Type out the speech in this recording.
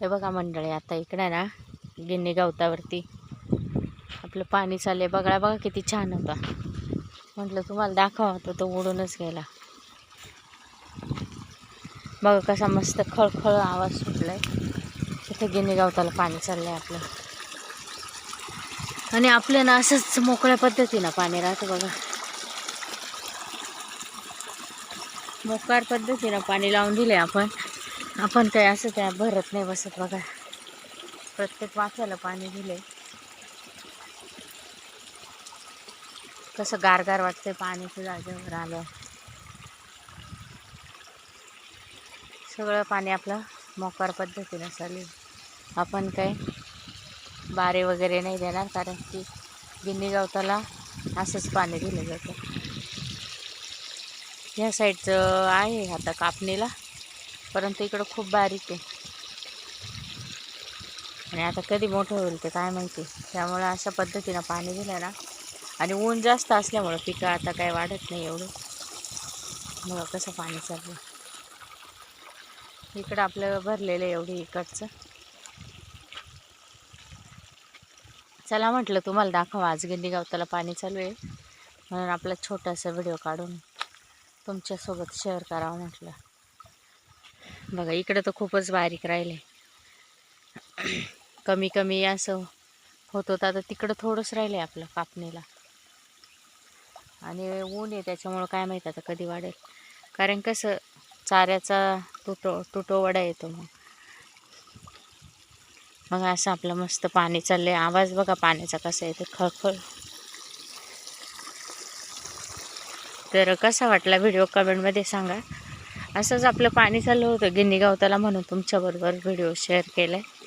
हे बघा मंडळी आता इकडे ना गिन्नी गवतावरती आपलं पाणी चाललंय. बघा बघा किती छान होता. म्हटलं तुम्हाला दाखवा तो तो उडूनच गेला. बघा कसा मस्त खळखळ आवाज सुटलाय. तिथे गिन्नी गवताला पाणी चाललं आहे आपलं. आणि आपलं ना असंच मोकळ्या पद्धतीनं पाणी राहतं बघा. मोकार पद्धतीनं पाणी लावून दिले आपण. आपण काय असं त्या भरत नाही बसत बघा. प्रत्येक वाफ्याला पाणी दिले कसं गारगार वाटतंय पाण्याच्या जागेवर आलं. सगळं पाणी आपलं मोकार पद्धतीनं चालू आपण काही बारे वगैरे नाही देणार कारण की गिन्नी गवताला असंच पाणी दिलं जातं. ह्या साईडचं आहे आता कापणीला. परंतु इकडं खूप बारीक आहे. आणि आता कधी मोठं होईल ते काय माहिती. त्यामुळं अशा पद्धतीनं पाणी दिलं ना. आणि ऊन जास्त असल्यामुळं पिकं आता काय वाढत नाही एवढं. मग कसं पाणी चाललं इकडं आपलं भरलेलं आहे एवढी इकडचं. चला म्हटलं तुम्हाला दाखवा आज गिंडी गावताला पाणी चालू आहे. म्हणून आपला छोटासा व्हिडिओ काढून तुमच्यासोबत शेअर करावं म्हटलं. बघा इकडं तर खूपच बारीक राहिले. कमी कमी असं होत होतं. आता तिकडं थोडंच राहिलं आहे आपलं कापणीला. आणि ऊन आहे त्याच्यामुळं काय माहीत आता कधी वाढेल. कारण कसं चाऱ्याचा तुटो तुटोवडा येतो मग. मग असं आपलं मस्त पाणी चाललंय. आवाज बघा पाण्याचा कसा येतो खळखळ. तर कसा वाटला व्हिडिओ कमेंटमध्ये सांगा. असंच आपलं पाणी चालू होतं. गिन्नी गावताला म्हणून तुमच्याबरोबर व्हिडिओ शेअर केला आहे